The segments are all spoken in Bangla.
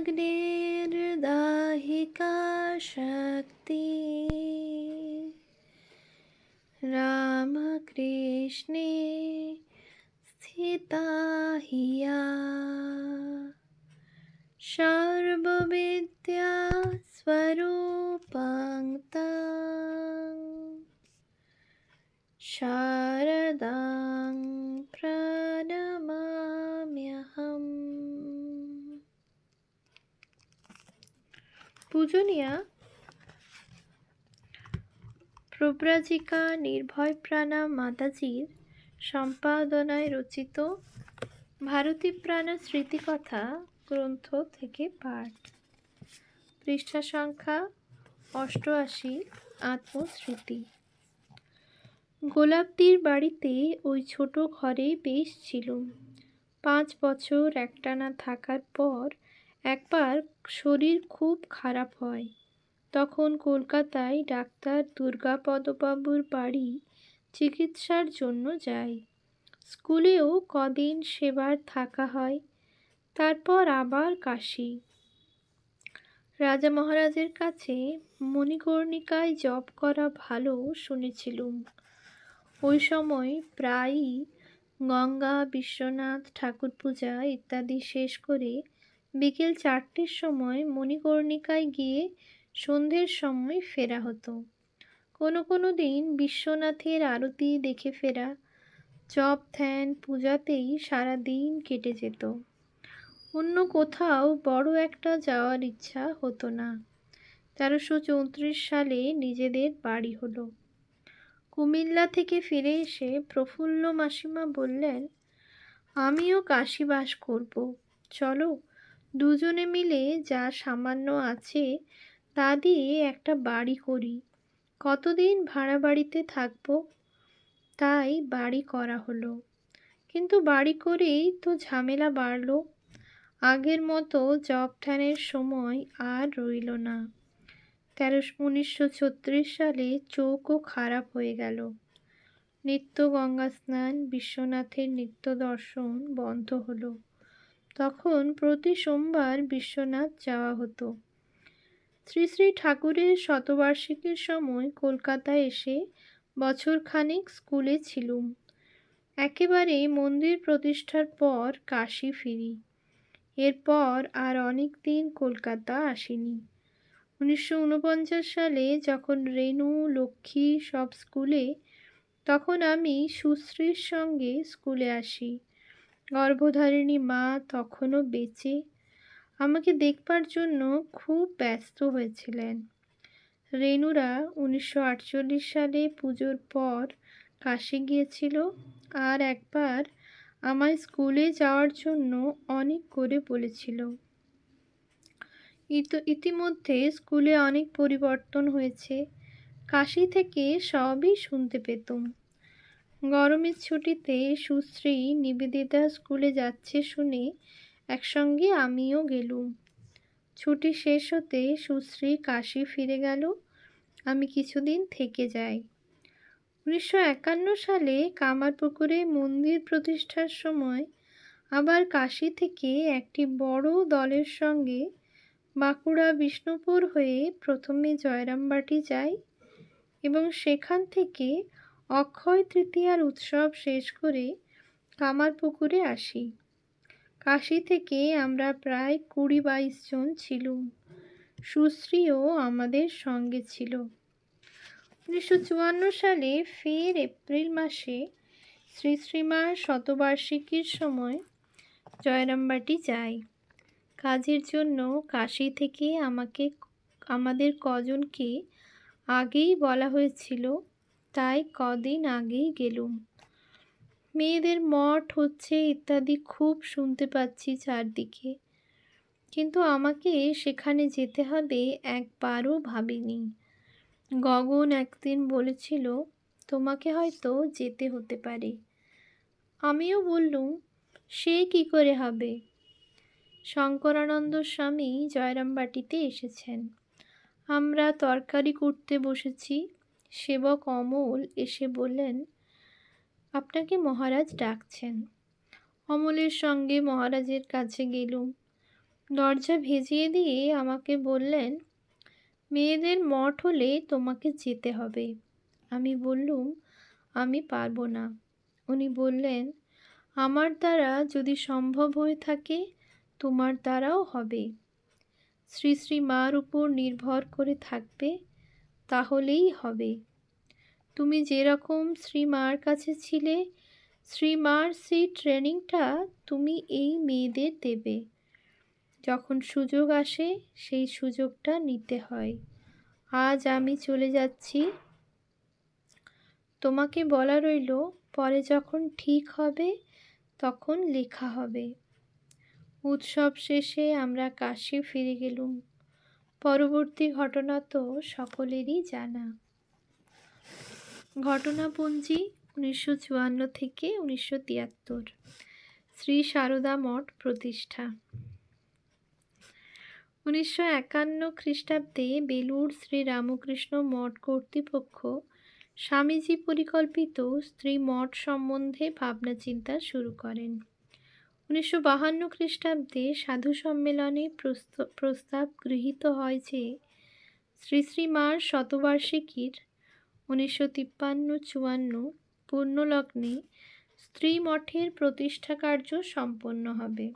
अग्निर्दाहिका शक्ति। राम कृष्णे स्थिता हिया। सर्वविद्या स्वरूपाङ्क्ता शारदा प्र পূজনীয়া প্রব্রাজিকা নির্ভয় প্রাণা মাতাজির সম্পাদনায় রচিত ভারতী প্রাণা স্মৃতিকথা গ্রন্থ থেকে পাঠ। পৃষ্ঠা সংখ্যা অষ্টআশি, আত্মস্মৃতি। গোলাপটির বাড়িতে ওই ছোট ঘরে বেশ ছিল। পাঁচ বছর একটানা থাকার পর একবার শরীর খুব খারাপ হয়, তখন কলকাতায় ডাক্তার দুর্গাপদবাবুর বাড়ি চিকিৎসার জন্য যাই স্কুলেও কদিন সেবার থাকা হয়, তারপর আবার কাশি। রাজা মহারাজের কাছে মণিকর্ণিকায় জব করা ভালো শুনেছিলুম। ওই সময় প্রায়ই গঙ্গা, বিশ্বনাথ ঠাকুর পূজা ইত্যাদি শেষ করে বিকেল চারটের সময় মণিকর্ণিকায় গিয়ে সন্ধ্যের সময় ফেরা হতো। কোনো কোনো দিন বিশ্বনাথের আরতি দেখে ফেরা, জপ ধ্যান, পূজাতেই সারা দিন কেটে যেত। অন্য কোথাও বড় একটা যাওয়ার ইচ্ছা হতো না। তেরোশো চৌত্রিশ সালে নিজেদের বাড়ি হলো। কুমিল্লা থেকে ফিরে এসে প্রফুল্ল মাসিমা বললেন, আমিও কাশি বাস করব। চলো দুজনে মিলে যা সামান্য আছে তা দিয়ে একটা বাড়ি করি। কতদিন ভাড়া বাড়িতে থাকব? তাই বাড়ি করা হলো। কিন্তু বাড়ি করেই তো ঝামেলা বাড়ল। আগের মতো জব ঠানের সময় আর রইল না। তেরোশো, উনিশশো ছত্রিশ সালে চোখও খারাপ হয়ে গেল। নিত্য গঙ্গা স্নান, বিশ্বনাথের নিত্য দর্শন বন্ধ হলো। তখন প্রতি সোমবার বিশ্বনাথ যাওয়া হতো। শ্রী শ্রী ঠাকুরের শতবার্ষিকীর সময় কলকাতায় এসে বছরখানেক স্কুলে ছিলুম। একেবারে মন্দির প্রতিষ্ঠার পর কাশি ফিরি। এরপর আর অনেক দিন কলকাতা আসিনি। উনিশশো উনপঞ্চাশ সালে যখন রেণু, লক্ষ্মী সব স্কুলে, তখন আমি সুশ্রীর সঙ্গে স্কুলে আসি। গর্ভধারিণী মা তখনও বেঁচে আমাকে দেখবার জন্য খুব ব্যস্ত হয়েছিলেন। রেনুরা উনিশশো আটচল্লিশ সালে পুজোর পর কাশি গিয়েছিল আর একবার আমায় স্কুলে যাওয়ার জন্য অনেক করে বলেছিল। ইতিমধ্যে স্কুলে অনেক পরিবর্তন হয়েছে। কাশি থেকে সবই শুনতে পেতুম। গরমের ছুটিতে সুশ্রী নিবেদিতা স্কুলে যাচ্ছে শুনে একসঙ্গে আমিও গেলুম। ছুটি শেষ হতে সুশ্রী কাশি ফিরে গেল, আমি কিছুদিন থেকে যাই। উনিশশো একান্ন সালে কামারপুকুরে মন্দির প্রতিষ্ঠার সময় আবার কাশি থেকে একটি বড় দলের সঙ্গে বাঁকুড়া বিষ্ণুপুর হয়ে প্রথমে জয়রামবাটি যাই এবং সেখান থেকে অক্ষয় তৃতীয়ার উৎসব শেষ করে কামারপুকুরে আসি। কাশি থেকে আমরা প্রায় কুড়ি বাইশ জন ছিলুম। সুশ্রীও আমাদের সঙ্গে ছিল। উনিশশো চুয়ান্ন সালে ফের এপ্রিল মাসে শ্রী শ্রীমার শতবার্ষিকীর সময় জয়রামবাটি যাই কাজের জন্য কাশি থেকে আমাকে, আমাদের কজনকে আগেই বলা হয়েছিল তাই কদিন আগেই গেলুম। মেয়েদের মঠ হচ্ছে ইত্যাদি খুব শুনতে পাচ্ছি চারদিকে। কিন্তু আমাকে সেখানে যেতে হবে একবারও ভাবিনি। গগন একদিন বলেছিল, তোমাকে হয়তো যেতে হতে পারে। আমিও বললুম, সে কি করে হবে? শঙ্করানন্দ স্বামী জয়রামবাটিতে এসেছেন। আমরা তরকারি করতে বসেছি। সেবক অমল এসে বললেন, আপনাকে মহারাজ ডাকছেন। অমলের সঙ্গে মহারাজের কাছে গেলুম। দরজা ভেজিয়ে দিয়ে আমাকে বললেন, মেয়েদের মঠ হলে তোমাকে যেতে হবে। আমি বললুম, আমি পারব না। উনি বললেন, আমার দ্বারা যদি সম্ভব হয়ে থাকে, তোমার দ্বারাও হবে। শ্রী শ্রী মার উপর নির্ভর করে থাকবে তাহলেই হবে। তুমি যেরকম শ্রী মার কাছে ছিলে শ্রী মার সেই ট্রেনিংটা তুমি এই মেয়েদের দেবে। যখন সুযোগ আসে, সেই সুযোগটা নিতে হয়। আজ আমি চলে যাচ্ছি। তোমাকে বলা রইল, পরে যখন ঠিক হবে, তখন লেখা হবে। উৎসব শেষে আমরা কাশি ফিরে গেলুম। পরবর্তী ঘটনা তো সকলেরই জানা। ঘটনাপঞ্জি উনিশশো চুয়ান্ন থেকে উনিশশো তিয়াত্তর। শ্রী সারদা মঠ প্রতিষ্ঠা। উনিশশো একান্ন খ্রিস্টাব্দে বেলুড় শ্রী রামকৃষ্ণ মঠ কর্তৃপক্ষ স্বামীজি পরিকল্পিত স্ত্রী মঠ সম্বন্ধে ভাবনা চিন্তা শুরু করেন। উনিশশো বাহান্ন খ্রিস্টাব্দে সাধু সম্মেলনে প্রস্তাব গৃহীত হয় যে শ্রী শ্রী মার শতবার্ষিকীর উনিশশো তিপ্পান্ন চুয়ান্ন পূর্ণলগ্নে স্ত্রী মঠের প্রতিষ্ঠা কার্য সম্পন্ন হবে।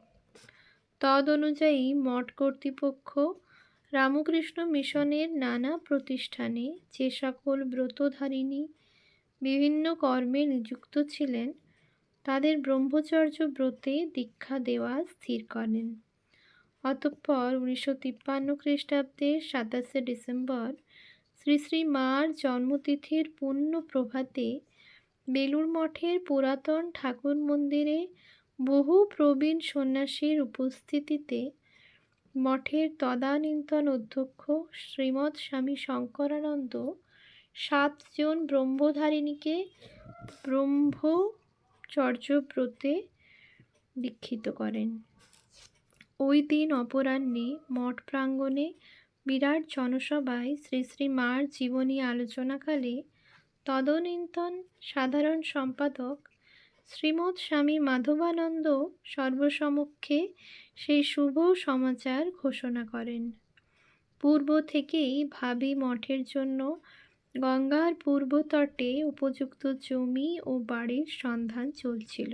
তদ অনুযায়ী মঠ কর্তৃপক্ষ রামকৃষ্ণ মিশনের নানা প্রতিষ্ঠানে যে সকল ব্রতধারিণী বিভিন্ন কর্মে নিযুক্ত ছিলেন তাদের ব্রহ্মচর্য ব্রতে দীক্ষা দেওয়া স্থির করেন। অতঃপর উনিশশো তিপ্পান্ন খ্রিস্টাব্দের সাতাশে ডিসেম্বর শ্রী শ্রী মার জন্মতিথির পূর্ণ প্রভাতে বেলুর মঠের পুরাতন ঠাকুর মন্দিরে বহু প্রবীণ সন্ন্যাসীর উপস্থিতিতে মঠের তদানীন্তন অধ্যক্ষ শ্রীমৎ স্বামী শঙ্করানন্দ সাতজন ব্রহ্মধারিণীকে ব্রহ্মচর্যব্রতে দীক্ষিত করেন। ওই দিন অপরাহ্নে মঠ প্রাঙ্গণে বিরাট জনসভায় শ্রী শ্রী মার জীবনী আলোচনাকালে তদনীন্তন সাধারণ সম্পাদক শ্রীমৎ স্বামী মাধবানন্দ সর্বসমক্ষে সেই শুভ সমাচার ঘোষণা করেন। পূর্ব থেকেই ভাবি মঠের জন্য গঙ্গার পূর্ব তটে উপযুক্ত জমি ও বাড়ির সন্ধান চলছিল।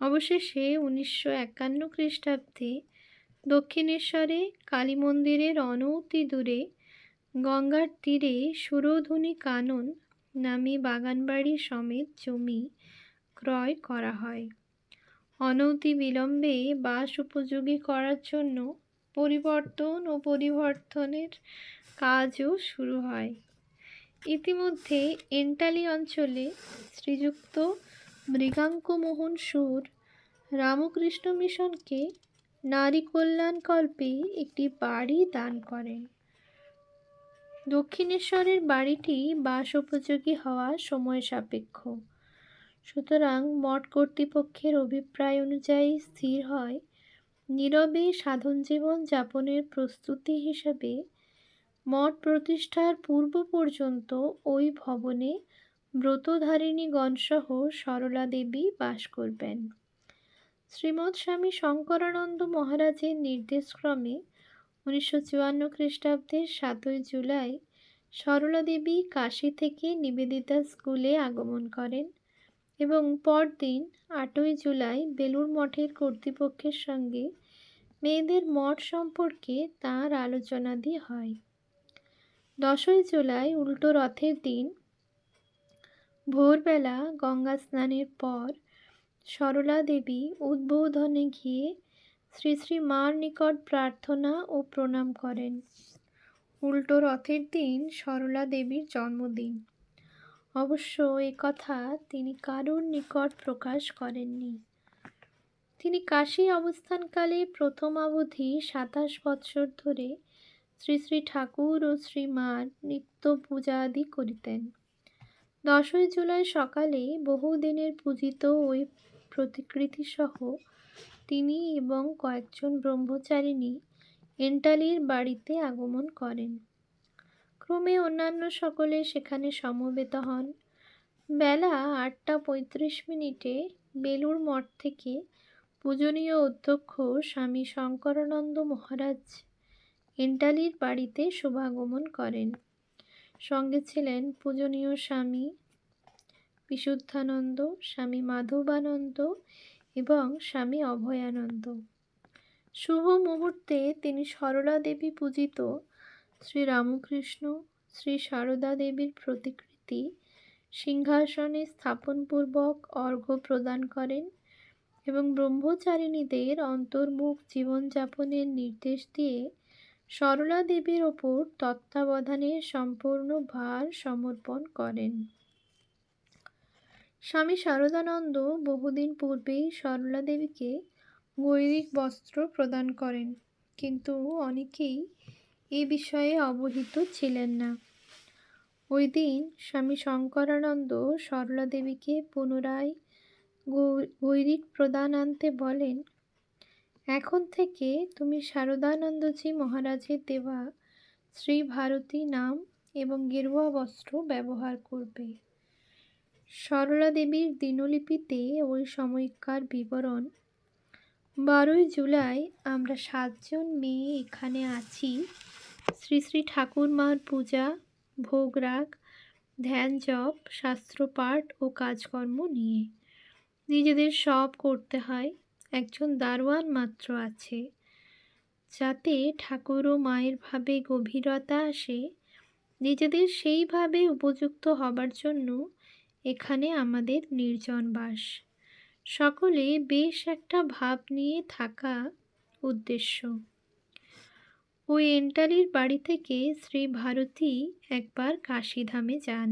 অবশেষে উনিশশো একান্ন খ্রিস্টাব্দে দক্ষিণেশ্বরে কালী মন্দিরের অনতি দূরে গঙ্গার তীরে সুরধুনী কানন নামে বাগানবাড়ি সমেত জমি ক্রয় করা হয়। অনতি বিলম্বে বাস উপযোগী করার জন্য পরিবর্তন ও পরিবর্তনের কাজও শুরু হয়। ইতিমধ্যে এন্টালি অঞ্চলে শ্রীযুক্ত মৃগাঙ্কমোহন সুর রামকৃষ্ণ মিশনকে নারী কল্যাণকল্পে একটি বাড়ি দান করেন। দক্ষিণেশ্বরের বাড়িটি বাস উপযোগী হওয়া সময় সাপেক্ষ। সুতরাং মঠ কর্তৃপক্ষের অভিপ্রায় অনুযায়ী স্থির হয়, নীরবে সাধন জীবন যাপনের প্রস্তুতি হিসেবে মঠ প্রতিষ্ঠার পূর্ব পর্যন্ত ওই ভবনে ব্রতধারিণীগণসহ সরলা দেবী বাস করবেন। শ্রীমৎ স্বামী শঙ্করানন্দ মহারাজের নির্দেশক্রমে উনিশশো চুয়ান্ন খ্রিস্টাব্দের সাতই জুলাই সরলা দেবী কাশী থেকে নিবেদিতা স্কুলে আগমন করেন এবং পরদিন আটই জুলাই বেলুর মঠের কর্তৃপক্ষের সঙ্গে মেয়েদের মঠ সম্পর্কে তাঁর আলোচনাদি হয়। দশই জুলাই, উল্টো রথের দিন। ভোরবেলা গঙ্গা স্নানের পর সরলা দেবী উদ্বোধনে গিয়ে শ্রী শ্রী মার নিকট প্রার্থনা ও প্রণাম করেন। উল্টো রথের দিন সরলা দেবীর জন্মদিন। অবশ্য এ কথা তিনি কারুর নিকট প্রকাশ করেননি। তিনি কাশী অবস্থানকালে প্রথম অবধি সাতাশ বৎসর ধরে শ্রী শ্রী ঠাকুর ও শ্রী মার নিত্য পূজা আদি করিতেন। দশই জুলাই সকালে বহুদিনের পূজিত ওই প্রতিকৃতিসহ তিনি এবং কয়েকজন ব্রহ্মচারিণী এন্টালির বাড়িতে আগমন করেন। ক্রমে অন্যান্য সকলে সেখানে সমবেত হন। বেলা আটটা পঁয়ত্রিশ মিনিটে বেলুর মঠ থেকে পূজনীয় অধ্যক্ষ স্বামী শঙ্করানন্দ মহারাজ এন্টালির বাড়িতে শুভাগমন করেন। সঙ্গে ছিলেন পূজনীয় স্বামী বিশুদ্ধানন্দ, স্বামী মাধবানন্দ এবং স্বামী অভয়ানন্দ। শুভ মুহূর্তে তিনি সরলা দেবী পূজিত শ্রী রামকৃষ্ণ, শ্রী সারদা দেবীর প্রতিকৃতি সিংহাসনে স্থাপনপূর্বক অর্ঘ্য প্রদান করেন এবং ব্রহ্মচারিণীদের অন্তর্মুখ জীবনযাপনের নির্দেশ দিয়ে সরলা দেবীর ওপর তত্ত্বাবধানের সম্পূর্ণ ভার সমর্পণ করেন। স্বামী শারদানন্দ বহুদিন পূর্বেই সরলা দেবীকে গৈরিক বস্ত্র প্রদান করেন, কিন্তু অনেকেই এ বিষয়ে অবহিত ছিলেন না। ওই দিন স্বামী শঙ্করানন্দ সরলা দেবীকে পুনরায় গৈরিক প্রদান আনতে বলেন এখন থেকে তুমি শারদানন্দজি মহারাজের দেওয়া শ্রী ভারতী নাম এবং গেরুয়া বস্ত্র ব্যবহার করবে। সরলা দেবীর দিনলিপিতে ওই সময়কার বিবরণ, বারোই জুলাই আমরা সাতজন মেয়ে এখানে আছি। শ্রী শ্রী ঠাকুরমার পূজা ভোগরাগ ধ্যান জপ শাস্ত্রপাঠ ও কাজকর্ম নিয়ে। নিজেদের সব করতে হয়। একজন দারোয়ান মাত্র আছে। যাতে ঠাকুর ও মায়ের ভাবে গভীরতা আসে, নিজেদের সেইভাবে উপযুক্ত হবার জন্য এখানে আমাদের নির্জন বাস। সকলে বেশ একটা ভাব নিয়ে থাকা উদ্দেশ্য। ওই এন্টালির বাড়ি থেকে শ্রী ভারতী একবার কাশীধামে যান।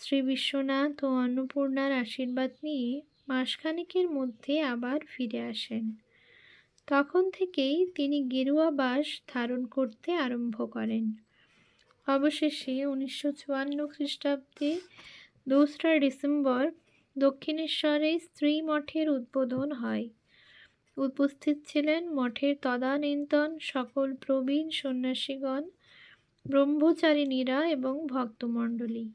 শ্রী বিশ্বনাথ ও অন্নপূর্ণার আশীর্বাদ নিয়ে মাসখানেকের মধ্যে আবার ফিরে আসেন। তখন থেকেই তিনি গেরুয়া বাস ধারণ করতে আরম্ভ করেন। অবশেষে উনিশশো চুয়ান্ন খ্রিস্টাব্দে দোসরা ডিসেম্বর দক্ষিণেশ্বরে স্ত্রী মঠের উদ্বোধন হয়। উপস্থিত ছিলেন মঠের তদানীন্তন সকল প্রবীণ সন্ন্যাসীগণ, ব্রহ্মচারিণীরা এবং ভক্তমণ্ডলী।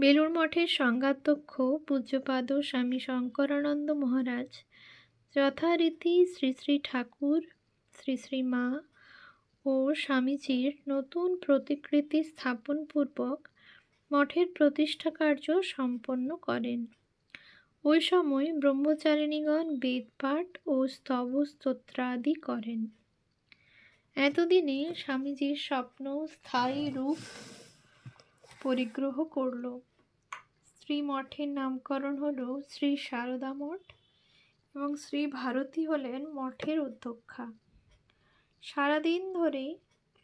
বেলুর মঠের সংঘাধ্যক্ষ পূজ্যপাদ স্বামী শঙ্করানন্দ মহারাজ, যথারীতি শ্রী শ্রী ঠাকুর, শ্রী শ্রী মা ও স্বামীজির নতুন প্রতিকৃতি স্থাপনপূর্বক মঠের প্রতিষ্ঠা কার্য সম্পন্ন করেন। ওই সময় ব্রহ্মচারিণীগণ বেদপাঠ ও স্তব স্তোত্রাদি করেন। এতদিনে স্বামীজির স্বপ্ন স্থায়ী রূপ পরিগ্রহ করল। শ্রী মঠের নামকরণ হল শ্রী সারদা মঠ এবং শ্রী ভারতী হলেন মঠের অধ্যক্ষা। সারাদিন ধরে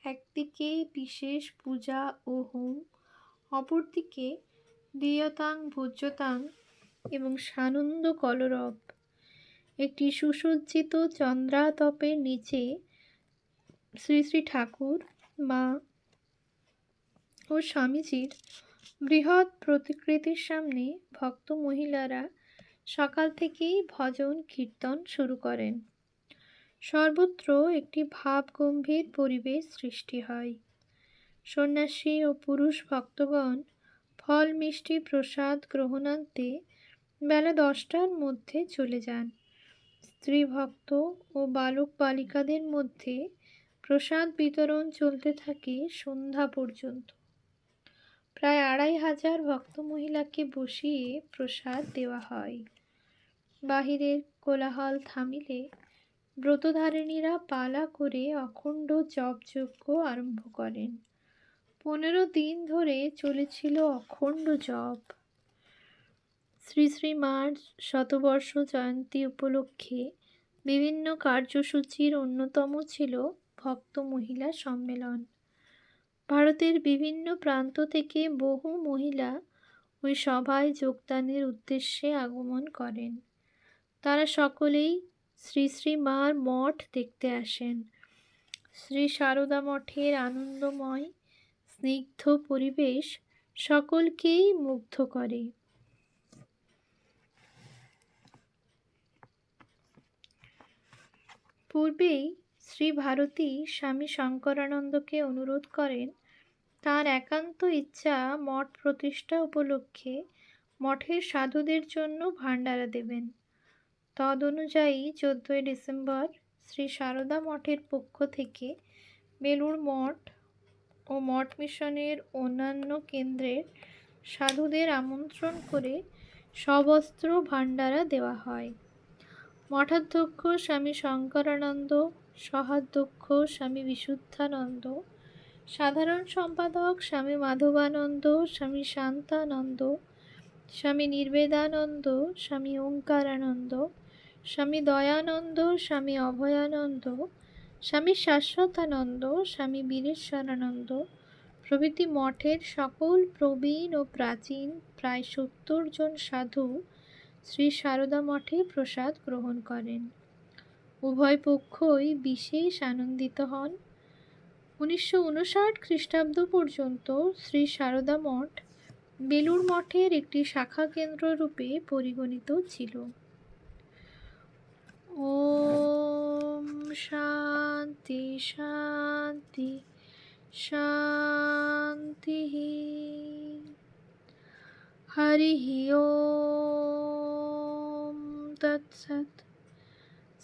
একদিকে বিশেষ পূজা ও হোম, অপরদিকে দিয়তাং, ভোজ্যতাং এবং সানন্দ কলরব। একটি সুসজ্জিত চন্দ্রাতপের নিচে শ্রী শ্রী ঠাকুর, মা ও স্বামীজির বৃহৎ প্রতিকৃতির সামনে ভক্ত মহিলারা সকাল থেকেই ভজন কীর্তন শুরু করেন। সর্বত্র একটি ভাবগম্ভীর পরিবেশ সৃষ্টি হয়। সন্ন্যাসী ও পুরুষ ভক্তগণ ফল মিষ্টি প্রসাদ গ্রহণান্তে বেলা দশটার মধ্যে চলে যান। স্ত্রী ভক্ত ও বালক বালিকাদের মধ্যে প্রসাদ বিতরণ চলতে থাকে সন্ধ্যা পর্যন্ত। প্রায় আড়াই হাজার ভক্ত মহিলাকে বসিয়ে প্রসাদ দেওয়া হয়। বাহিরের কোলাহল থামিলে ব্রতধারিণীরা পালা করে অখণ্ড জপযজ্ঞ আরম্ভ করেন। পনেরো দিন ধরে চলেছিল অখণ্ড জপ। শ্রী শ্রী মার শতবর্ষ জয়ন্তী উপলক্ষে বিভিন্ন কার্যসূচির অন্যতম ছিল ভক্ত মহিলা সম্মেলন। ভারতের বিভিন্ন প্রান্ত থেকে বহু মহিলা ওই সভায় যোগদানের উদ্দেশ্যে আগমন করেন। তারা সকলেই শ্রী শ্রী মার মঠ দেখতে আসেন। শ্রী সারদা মঠের আনন্দময়, স্নিগ্ধ পরিবেশ সকলকেই মুগ্ধ করে। পূর্বেই শ্রী ভারতী স্বামী শঙ্করানন্দকে অনুরোধ করেন, তার একান্ত ইচ্ছা মঠ প্রতিষ্ঠা উপলক্ষে মঠের সাধুদের জন্য ভাণ্ডারা দেবেন। তদনুযায়ী চোদ্দোই ডিসেম্বর শ্রী সারদা মঠের পক্ষ থেকে বেলুড় মঠ ও মঠ মিশনের অন্যান্য কেন্দ্রের সাধুদের আমন্ত্রণ করে সবস্ত্র ভাণ্ডারা দেওয়া হয়। মঠাধ্যক্ষ স্বামী শঙ্করানন্দ সহাধ্যক্ষ স্বামী বিশুদ্ধানন্দ, সাধারণ সম্পাদক স্বামী মাধবানন্দ, স্বামী শান্তানন্দ, স্বামী নির্বেদানন্দ, স্বামী ওঙ্কারানন্দ, স্বামী দয়ানন্দ, স্বামী অভয়ানন্দ, স্বামী শাশ্বতানন্দ, স্বামী বীরেশ্বরানন্দ। প্রভৃতি মঠের সকল প্রবীণ ও প্রাচীন প্রায় সত্তর জন সাধু শ্রী সারদা মঠে প্রসাদ গ্রহণ করেন। উভয় পক্ষই বিশেষ আনন্দিত হন। উনিশশো উনষাট খ্রিস্টাব্দ পর্যন্ত শ্রী সারদা মঠ বেলুড় মঠের একটি শাখা কেন্দ্র রূপে পরিগণিত ছিল। ওম শান্তি শান্তি শান্তি হরি ওম তৎসৎ।